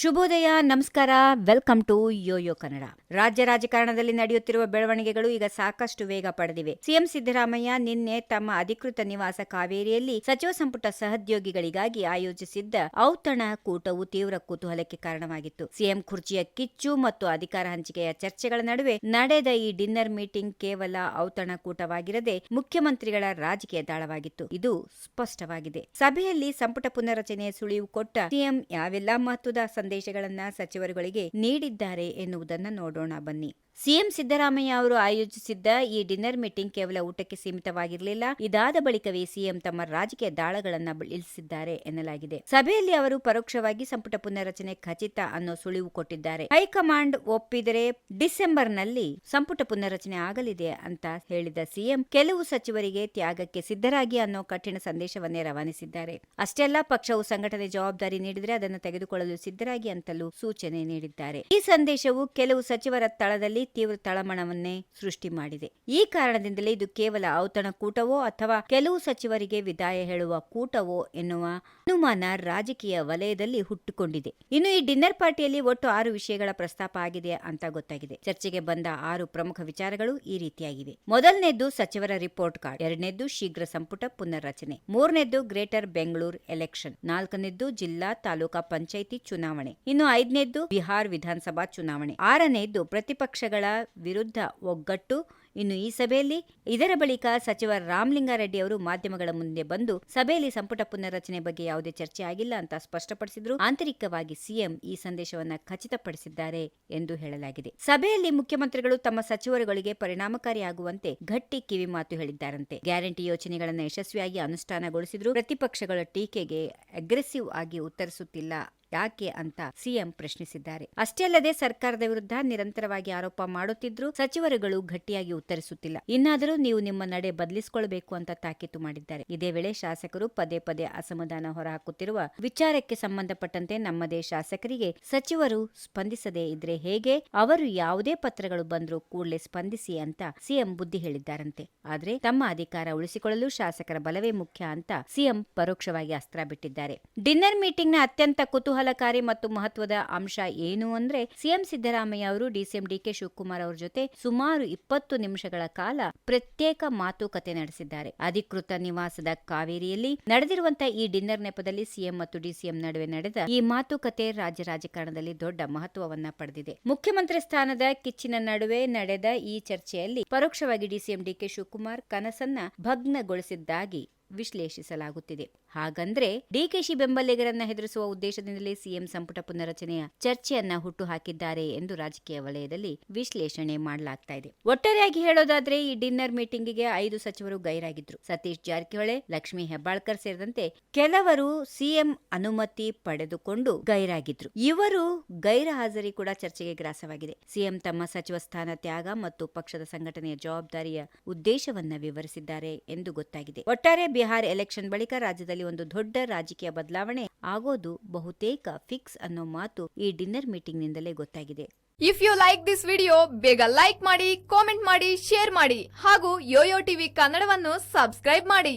ಶುಭೋದಯ, ನಮಸ್ಕಾರ, welcome to Yoyo Kannada. ರಾಜ್ಯ ರಾಜಕಾರಣದಲ್ಲಿ ನಡೆಯುತ್ತಿರುವ ಬೆಳವಣಿಗೆಗಳು ಈಗ ಸಾಕಷ್ಟು ವೇಗ ಪಡೆದಿವೆ. ಸಿಎಂ ಸಿದ್ದರಾಮಯ್ಯ ನಿನ್ನೆ ತಮ್ಮ ಅಧಿಕೃತ ನಿವಾಸ ಕಾವೇರಿಯಲ್ಲಿ ಸಚಿವ ಸಂಪುಟ ಸಹೋದ್ಯೋಗಿಗಳಿಗಾಗಿ ಆಯೋಜಿಸಿದ್ದ ಔತಣ ಕೂಟವು ತೀವ್ರ ಕುತೂಹಲಕ್ಕೆ ಕಾರಣವಾಗಿತ್ತು. ಸಿಎಂ ಕುರ್ಚಿಯ ಕಿಚ್ಚು ಮತ್ತು ಅಧಿಕಾರ ಹಂಚಿಕೆಯ ಚರ್ಚೆಗಳ ನಡುವೆ ನಡೆದ ಈ ಡಿನ್ನರ್ ಮೀಟಿಂಗ್ ಕೇವಲ ಔತಣ ಕೂಟವಾಗಿರದೆ ಮುಖ್ಯಮಂತ್ರಿಗಳ ರಾಜಕೀಯ ದಾಳವಾಗಿತ್ತು ಇದು ಸ್ಪಷ್ಟವಾಗಿದೆ. ಸಭೆಯಲ್ಲಿ ಸಂಪುಟ ಪುನರಚನೆಯ ಸುಳಿವು ಕೊಟ್ಟ ಸಿಎಂ ಯಾವೆಲ್ಲ ಮಹತ್ವದ ಸಂದೇಶಗಳನ್ನ ಸಚಿವರುಗಳಿಗೆ ನೀಡಿದ್ದಾರೆ ಎನ್ನುವುದನ್ನು ನೋಡೋಣ ಬನ್ನಿ. ಸಿಎಂ ಸಿದ್ದರಾಮಯ್ಯ ಅವರು ಆಯೋಜಿಸಿದ್ದ ಈ ಡಿನ್ನರ್ ಮೀಟಿಂಗ್ ಕೇವಲ ಊಟಕ್ಕೆ ಸೀಮಿತವಾಗಿರಲಿಲ್ಲ. ಇದಾದ ಬಳಿಕವೇ ಸಿಎಂ ತಮ್ಮ ರಾಜಕೀಯ ದಾಳಗಳನ್ನು ಇಳಿಸಿದ್ದಾರೆ ಎನ್ನಲಾಗಿದೆ. ಸಭೆಯಲ್ಲಿ ಅವರು ಪರೋಕ್ಷವಾಗಿ ಸಂಪುಟ ಪುನರ್ರಚನೆ ಖಚಿತ ಅನ್ನೋ ಸುಳಿವು ಕೊಟ್ಟಿದ್ದಾರೆ. ಹೈಕಮಾಂಡ್ ಒಪ್ಪಿದರೆ ಡಿಸೆಂಬರ್ನಲ್ಲಿ ಸಂಪುಟ ಪುನರ್ರಚನೆ ಆಗಲಿದೆ ಅಂತ ಹೇಳಿದ ಸಿಎಂ ಕೆಲವು ಸಚಿವರಿಗೆ ತ್ಯಾಗಕ್ಕೆ ಸಿದ್ಧರಾಗಿ ಅನ್ನೋ ಕಠಿಣ ಸಂದೇಶವನ್ನೇ ರವಾನಿಸಿದ್ದಾರೆ. ಅಷ್ಟೇ ಅಲ್ಲ ಪಕ್ಷವು ಸಂಘಟನೆ ಜವಾಬ್ದಾರಿ ನೀಡಿದರೆ ಅದನ್ನು ತೆಗೆದುಕೊಳ್ಳಲು ಸಿದ್ಧರಾಗಿ ಅಂತಲೂ ಸೂಚನೆ ನೀಡಿದ್ದಾರೆ. ಈ ಸಂದೇಶವು ಕೆಲವು ಸಚಿವರ ತಳದಲ್ಲಿ ತೀವ್ರ ತಳಮಣವನ್ನೇ ಸೃಷ್ಟಿ ಮಾಡಿದೆ. ಈ ಕಾರಣದಿಂದಲೇ ಇದು ಕೇವಲ ಔತಣ ಕೂಟವೋ ಅಥವಾ ಕೆಲವು ಸಚಿವರಿಗೆ ವಿದಾಯ ಹೇಳುವ ಕೂಟವೋ ಎನ್ನುವ ಅನುಮಾನ ರಾಜಕೀಯ ವಲಯದಲ್ಲಿ ಹುಟ್ಟುಕೊಂಡಿದೆ. ಇನ್ನು ಈ ಡಿನ್ನರ್ ಪಾರ್ಟಿಯಲ್ಲಿ ಒಟ್ಟು ಆರು ವಿಷಯಗಳ ಪ್ರಸ್ತಾಪ ಆಗಿದೆ ಅಂತ ಗೊತ್ತಾಗಿದೆ. ಚರ್ಚೆಗೆ ಬಂದ ಆರು ಪ್ರಮುಖ ವಿಚಾರಗಳು ಈ ರೀತಿಯಾಗಿವೆ. ಮೊದಲನೇದ್ದು ಸಚಿವರ ರಿಪೋರ್ಟ್ ಕಾರ್ಡ್, ಎರಡನೇದ್ದು ಶೀಘ್ರ ಸಂಪುಟ ಪುನರ್ರಚನೆ, ಮೂರನೇದ್ದು ಗ್ರೇಟರ್ ಬೆಂಗಳೂರು ಎಲೆಕ್ಷನ್, ನಾಲ್ಕನೇದ್ದು ಜಿಲ್ಲಾ ತಾಲೂಕಾ ಪಂಚಾಯಿತಿ ಚುನಾವಣೆ, ಇನ್ನು ಐದನೇದ್ದು ಬಿಹಾರ್ ವಿಧಾನಸಭಾ ಚುನಾವಣೆ, ಆರನೇದ್ದು ಪ್ರತಿಪಕ್ಷಗಳ ವಿರುದ್ಧ ಒಗ್ಗಟ್ಟು. ಇನ್ನು ಈ ಸಭೆಯಲ್ಲಿ ಇದರ ಬಳಿಕ ಸಚಿವ ರಾಮಲಿಂಗಾರೆಡ್ಡಿ ಅವರು ಮಾಧ್ಯಮಗಳ ಮುಂದೆ ಬಂದು ಸಭೆಯಲ್ಲಿ ಸಂಪುಟ ಪುನರ್ರಚನೆ ಬಗ್ಗೆ ಯಾವುದೇ ಚರ್ಚೆ ಆಗಿಲ್ಲ ಅಂತ ಸ್ಪಷ್ಟಪಡಿಸಿದ್ರು. ಆಂತರಿಕವಾಗಿ ಸಿಎಂ ಈ ಸಂದೇಶವನ್ನು ಖಚಿತಪಡಿಸಿದ್ದಾರೆ ಎಂದು ಹೇಳಲಾಗಿದೆ. ಸಭೆಯಲ್ಲಿ ಮುಖ್ಯಮಂತ್ರಿಗಳು ತಮ್ಮ ಸಚಿವರುಗಳಿಗೆ ಪರಿಣಾಮಕಾರಿಯಾಗುವಂತೆ ಗಟ್ಟಿ ಕಿವಿ ಮಾತು ಹೇಳಿದ್ದಾರಂತೆ. ಗ್ಯಾರಂಟಿ ಯೋಜನೆಗಳನ್ನು ಯಶಸ್ವಿಯಾಗಿ ಅನುಷ್ಠಾನಗೊಳಿಸಿದ್ರು. ಪ್ರತಿಪಕ್ಷಗಳ ಟೀಕೆಗೆ ಅಗ್ರೆಸಿವ್ ಆಗಿ ಉತ್ತರಿಸುತ್ತಿಲ್ಲ ಯಾಕೆ ಅಂತ ಸಿಎಂ ಪ್ರಶ್ನಿಸಿದ್ದಾರೆ. ಅಷ್ಟೇ ಅಲ್ಲದೆ ಸರ್ಕಾರದ ವಿರುದ್ಧ ನಿರಂತರವಾಗಿ ಆರೋಪ ಮಾಡುತ್ತಿದ್ರು ಸಚಿವರುಗಳು ಗಟ್ಟಿಯಾಗಿ ಉತ್ತರಿಸುತ್ತಿಲ್ಲ. ಇನ್ನಾದರೂ ನೀವು ನಿಮ್ಮ ನಡೆ ಬದಲಿಸಿಕೊಳ್ಳಬೇಕು ಅಂತ ತಾಕೀತು ಮಾಡಿದ್ದಾರೆ. ಇದೇ ವೇಳೆ ಶಾಸಕರು ಪದೇ ಪದೇ ಅಸಮಾಧಾನ ಹೊರಹಾಕುತ್ತಿರುವ ವಿಚಾರಕ್ಕೆ ಸಂಬಂಧಪಟ್ಟಂತೆ ನಮ್ಮದೇ ಶಾಸಕರಿಗೆ ಸಚಿವರು ಸ್ಪಂದಿಸದೇ ಇದ್ರೆ ಹೇಗೆ? ಅವರು ಯಾವುದೇ ಪತ್ರಗಳು ಬಂದರೂ ಕೂಡಲೇ ಸ್ಪಂದಿಸಿ ಅಂತ ಸಿಎಂ ಬುದ್ಧಿ ಹೇಳಿದ್ದಾರಂತೆ. ಆದ್ರೆ ತಮ್ಮ ಅಧಿಕಾರ ಉಳಿಸಿಕೊಳ್ಳಲು ಶಾಸಕರ ಬಲವೇ ಮುಖ್ಯ ಅಂತ ಸಿಎಂ ಪರೋಕ್ಷವಾಗಿ ಅಸ್ತ್ರ ಬಿಟ್ಟಿದ್ದಾರೆ. ಡಿನ್ನರ್ ಮೀಟಿಂಗ್ನ ಅತ್ಯಂತ ಕುತೂಹಲಕಾರಿ ಮತ್ತು ಮಹತ್ವದ ಅಂಶ ಏನು ಅಂದ್ರೆ ಸಿಎಂ ಸಿದ್ದರಾಮಯ್ಯ ಅವರು ಡಿಸಿಎಂ ಡಿಕೆ ಶಿವಕುಮಾರ್ ಅವರ ಜೊತೆ ಸುಮಾರು ಇಪ್ಪತ್ತು ನಿಮಿಷಗಳ ಕಾಲ ಪ್ರತ್ಯೇಕ ಮಾತುಕತೆ ನಡೆಸಿದ್ದಾರೆ. ಅಧಿಕೃತ ನಿವಾಸದ ಕಾವೇರಿಯಲ್ಲಿ ನಡೆದಿರುವಂತಹ ಈ ಡಿನ್ನರ್ ನೆಪದಲ್ಲಿ ಸಿಎಂ ಮತ್ತು ಡಿಸಿಎಂ ನಡುವೆ ನಡೆದ ಈ ಮಾತುಕತೆ ರಾಜ್ಯ ರಾಜಕಾರಣದಲ್ಲಿ ದೊಡ್ಡ ಮಹತ್ವವನ್ನ ಪಡೆದಿದೆ. ಮುಖ್ಯಮಂತ್ರಿ ಸ್ಥಾನದ ಕಿಚ್ಚಿನ ನಡುವೆ ನಡೆದ ಈ ಚರ್ಚೆಯಲ್ಲಿ ಪರೋಕ್ಷವಾಗಿ ಡಿಸಿಎಂ ಡಿಕೆ ಶಿವಕುಮಾರ್ ಕನಸನ್ನ ಭಗ್ನಗೊಳಿಸಿದ್ದಾಗಿ ವಿಶ್ಲೇಷಿಸಲಾಗುತ್ತಿದೆ. ಹಾಗಂದ್ರೆ ಡಿಕೆಶಿ ಬೆಂಬಲಿಗರನ್ನ ಹೆದರಿಸುವ ಉದ್ದೇಶದಿಂದಲೇ ಸಿಎಂ ಸಂಪುಟ ಪುನರಚನೆಯ ಚರ್ಚೆಯನ್ನ ಹುಟ್ಟು ಹಾಕಿದ್ದಾರೆ ಎಂದು ರಾಜಕೀಯ ವಲಯದಲ್ಲಿ ವಿಶ್ಲೇಷಣೆ ಮಾಡಲಾಗ್ತಾ ಇದೆ. ಒಟ್ಟಾರೆಯಾಗಿ ಹೇಳೋದಾದ್ರೆ ಈ ಡಿನ್ನರ್ ಮೀಟಿಂಗಿಗೆ ಐದು ಸಚಿವರು ಗೈರಾಗಿದ್ರು. ಸತೀಶ್ ಜಾರಕಿಹೊಳಿ, ಲಕ್ಷ್ಮೀ ಹೆಬ್ಬಾಳ್ಕರ್ ಸೇರಿದಂತೆ ಕೆಲವರು ಸಿಎಂ ಅನುಮತಿ ಪಡೆದುಕೊಂಡು ಗೈರಾಗಿದ್ರು. ಇವರು ಗೈರ ಹಾಜರಿ ಕೂಡ ಚರ್ಚೆಗೆ ಗ್ರಾಸವಾಗಿದೆ. ಸಿಎಂ ತಮ್ಮ ಸಚಿವ ಸ್ಥಾನ ತ್ಯಾಗ ಮತ್ತು ಪಕ್ಷದ ಸಂಘಟನೆಯ ಜವಾಬ್ದಾರಿಯ ಉದ್ದೇಶವನ್ನ ವಿವರಿಸಿದ್ದಾರೆ ಎಂದು ಗೊತ್ತಾಗಿದೆ. ಒಟ್ಟಾರೆ ಬಿಹಾರ್ ಎಲೆಕ್ಷನ್ ಬಳಿಕ ರಾಜ್ಯದಲ್ಲಿ ಒಂದು ದೊಡ್ಡ ರಾಜಕೀಯ ಬದಲಾವಣೆ ಆಗೋದು ಬಹುತೇಕ ಫಿಕ್ಸ್ ಅನ್ನೋ ಮಾತು ಈ ಡಿನ್ನರ್ ಮೀಟಿಂಗ್ ನಿಂದಲೇ ಗೊತ್ತಾಗಿದೆ. If you like this video ಬೇಗ ಲೈಕ್ ಮಾಡಿ ಕಾಮೆಂಟ್ ಮಾಡಿ ಶೇರ್ ಮಾಡಿ ಹಾಗೂ ಯೋಯೋ ಟಿವಿ ಕನ್ನಡವನ್ನು ಸಬ್ಸ್ಕ್ರೈಬ್ ಮಾಡಿ.